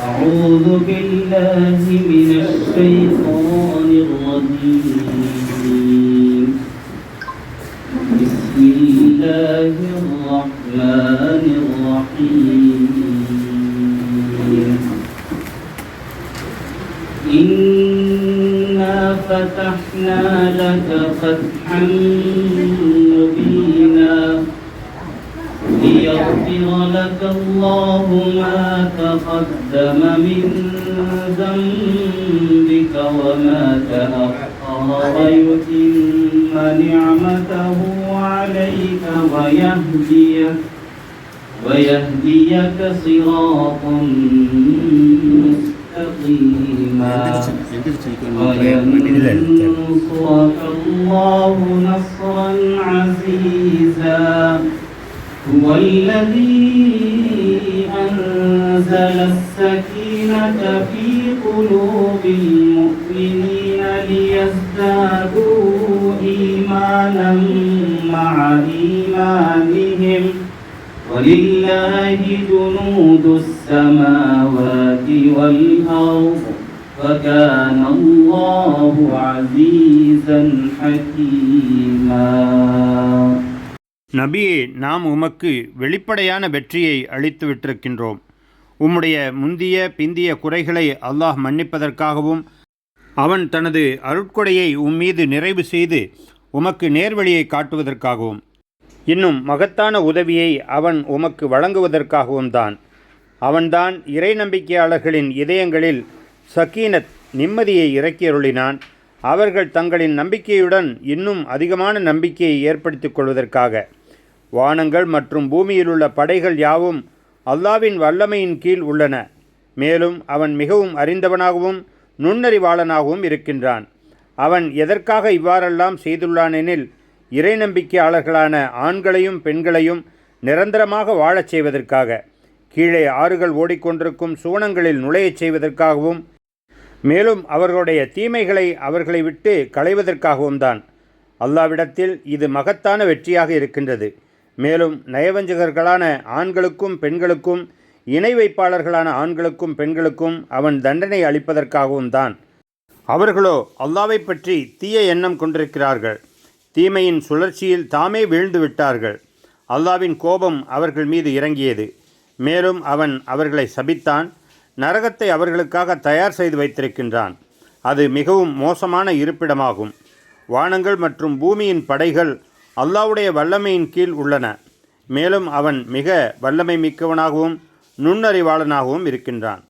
أعوذ بالله من الشيطان الرجيم. بسم الله الرحمن الرحيم. إنا فتحنا لك فتحا ليغفر لك الله ما تقدم من ذنبك وما تأخر ويتم نعمته عليك ويهديك ويهديك صراطا مستقيما. وينصرك الله نصرا عزيزا. هو الذي أنزل السكينة في قلوب المؤمنين ليزدادوا إيمانا مع إيمانهم. ولله جنود السماوات والأرض وكان الله عزيزا حكيما. நபியே நாம் உமக்கு வெளிப்படையான வெற்றியை அளித்து விட்டிருக்கின்றோம் உம்முடைய முந்திய பிந்திய குறைகளை அல்லாஹ் மன்னிப்பதற்காகவும் அவன் தனது அருட்கொடையை உம்மீது நிறைவு செய்து உமக்கு நேர்வழியை காட்டுவதற்காகவும் இன்னும் மகத்தான உதவியை அவன் உமக்கு வழங்குவதற்காகவும் தான். அவன்தான் இறை நம்பிக்கையாளர்களின் இதயங்களில் சக்கீனத் நிம்மதியை இறக்கியருளினான். அவர்கள் தங்களின் நம்பிக்கையுடன் இன்னும் அதிகமான நம்பிக்கையை ஏற்படுத்திக் கொள்வதற்காக. வானங்கள் மற்றும் பூமியிலுள்ள படைகள் யாவும் அல்லாவின் வல்லமையின் கீழ் உள்ளன. மேலும் அவன் மிகவும் அறிந்தவனாகவும் நுண்ணறிவாளனாகவும் இருக்கின்றான். அவன் எதற்காக இவ்வாறெல்லாம் செய்துள்ளானெனில் இறை நம்பிக்கையாளர்களான ஆண்களையும் பெண்களையும் நிரந்தரமாக வாழச் செய்வதற்காக கீழே ஆறுகள் ஓடிக்கொண்டிருக்கும் சுவனங்களில் நுழையச் செய்வதற்காகவும் மேலும் அவர்களுடைய தீமைகளை அவர்களை விட்டு களைவதற்காகவும் தான். அல்லாவிடத்தில் இது மகத்தான வெற்றியாக இருக்கின்றது. மேலும் நயவஞ்சகர்களான ஆண்களுக்கும் பெண்களுக்கும் இணை வைப்பாளர்களான ஆண்களுக்கும் பெண்களுக்கும் அவன் தண்டனை அளிப்பதற்காகவும் தான். அவர்களோ அல்லாவை பற்றி தீய எண்ணம் கொண்டிருக்கிறார்கள். தீமையின் சுழற்சியில் தாமே வீழ்ந்து விட்டார்கள் அல்லாவின் கோபம் அவர்கள் மீது இறங்கியது. மேலும் அவன் அவர்களை சபித்தான். நரகத்தை அவர்களுக்காக தயார் செய்து வைத்திருக்கின்றான். அது மிகவும் மோசமான இருப்பிடமாகும். வானங்கள் மற்றும் பூமியின் படைகள் அல்லாவுடைய வல்லமையின் கீழ் உள்ளன. மேலும் அவன் மிக வல்லமை மிக்கவனாகவும் நுண்ணறிவாளனாகவும் இருக்கின்றான்.